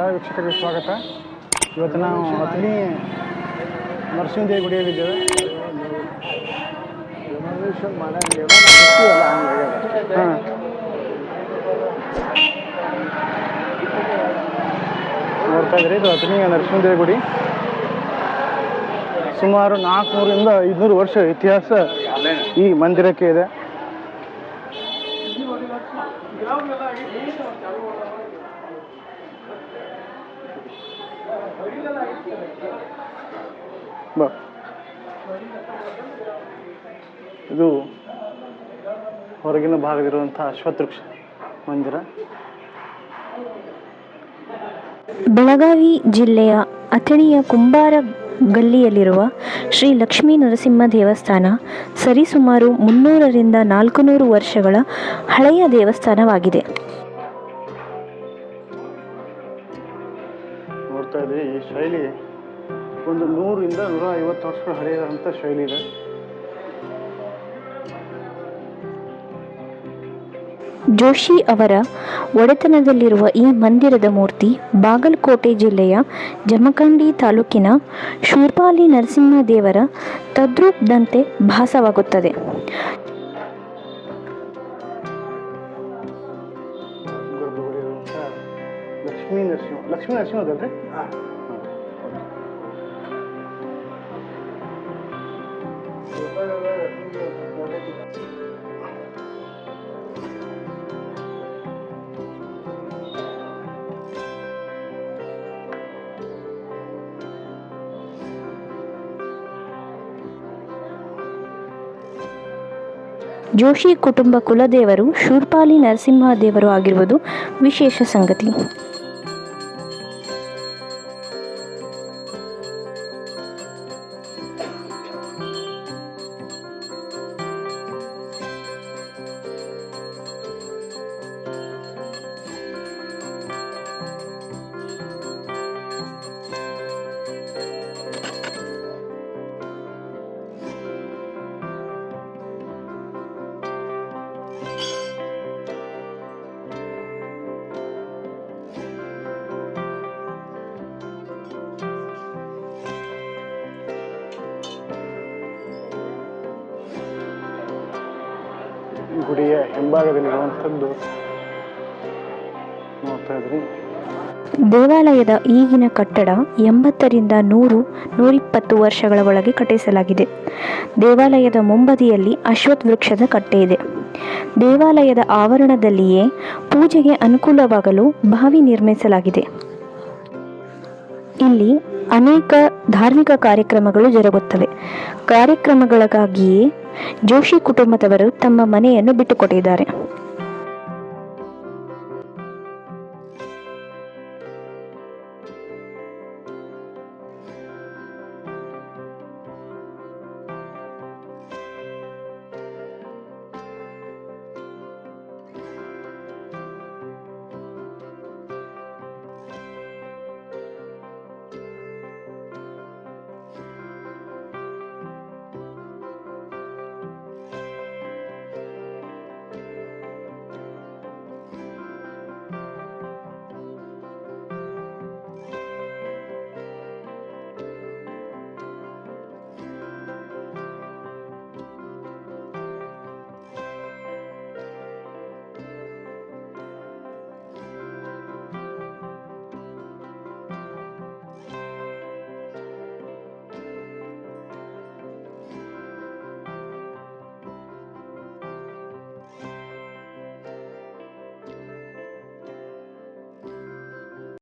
ಎಲ್ಲ ವೀಕ್ಷಕರಿಗೆ ಸ್ವಾಗತ. ಇವತ್ತು ನಾವು ಅತ್ನಿ ನರಸಿಂಹದೇವಿ ಗುಡಿಯಲ್ಲಿದ್ದೇವೆ ಹಾಂ. ನೋಡ್ತಾ ಇದ್ರಿ ಇದು ಅತ್ನಿ ನರಸಿಂಹದೇವಿ ಗುಡಿ. ಸುಮಾರು ನಾಲ್ಕುನೂರಿಂದ ಐದುನೂರು ವರ್ಷ ಇತಿಹಾಸ ಈ ಮಂದಿರಕ್ಕೆ ಇದೆ. ಬಾ. ಇದು ಹೊರಗಿನ ಭಾಗದಿರುವಂಥ ಅಶ್ವತ್ಥವೃಕ್ಷ ಮಂದಿರ. ಬೆಳಗಾವಿ ಜಿಲ್ಲೆಯ ಅಥಣಿಯ ಕುಂಬಾರ ಗಲ್ಲಿಯಲ್ಲಿರುವ ಶ್ರೀ ಲಕ್ಷ್ಮೀ ನರಸಿಂಹ ದೇವಸ್ಥಾನ ಸರಿಸುಮಾರು ಮುನ್ನೂರರಿಂದ ನಾಲ್ಕುನೂರು ವರ್ಷಗಳ ಹಳೆಯ ದೇವಸ್ಥಾನವಾಗಿದೆ. ನೋಡ್ತಾ ಈ ಶೈಲಿ ಒಂದು ನೂರಿಂದ ನೂರ ಐವತ್ತು ವರ್ಷಗಳ ಹಳೆಯದಂಥ ಶೈಲಿ ಇದೆ. ಜೋಶಿ ಅವರ ಒಡೆತನದಲ್ಲಿರುವ ಈ ಮಂದಿರದ ಮೂರ್ತಿ ಬಾಗಲಕೋಟೆ ಜಿಲ್ಲೆಯ ಜಮಖಂಡಿ ತಾಲೂಕಿನ ಶೂರ್ಪಾಲಿ ನರಸಿಂಹ ದೇವರ ತದ್ರೂಪದಂತೆ ಭಾಸವಾಗುತ್ತದೆ. ಲಕ್ಷ್ಮೀ ನರಸಿಂಹ ಲಕ್ಷ್ಮೀ ನರಸಿಂಹ ಅದಲ್ರಿ ಜೋಶಿ ಕುಟುಂಬ ಕುಲದೇವರು ಶೂರ್ಪಾಲಿ ನರಸಿಂಹ ದೇವರು ಆಗಿರುವುದು ವಿಶೇಷ ಸಂಗತಿ. ಗುಡಿಯ ಹಿಂಭಾಗದಲ್ಲಿರುವಂಥದ್ದು ನೋಡ್ತಾ ಇದ್ರಿ ದೇವಾಲಯದ ಈಗಿನ ಕಟ್ಟಡ ಎಂಬತ್ತರಿಂದ ನೂರು, ನೂರಿಪ್ಪತ್ತು ವರ್ಷಗಳ ಒಳಗೆ ಕಟ್ಟಿಸಲಾಗಿದೆ. ದೇವಾಲಯದ ಮುಂಬದಿಯಲ್ಲಿ ಅಶ್ವತ್ಥ ವೃಕ್ಷದ ಕಟ್ಟೆ ಇದೆ. ದೇವಾಲಯದ ಆವರಣದಲ್ಲಿಯೇ ಪೂಜೆಗೆ ಅನುಕೂಲವಾಗಲು ಬಾವಿ ನಿರ್ಮಿಸಲಾಗಿದೆ. ಇಲ್ಲಿ ಅನೇಕ ಧಾರ್ಮಿಕ ಕಾರ್ಯಕ್ರಮಗಳು ಜರುಗುತ್ತವೆ. ಕಾರ್ಯಕ್ರಮಗಳಿಗಾಗಿಯೇ ಜೋಶಿ ಕುಟುಂಬದವರು ತಮ್ಮ ಮನೆಯನ್ನು ಬಿಟ್ಟುಕೊಟ್ಟಿದ್ದಾರೆ.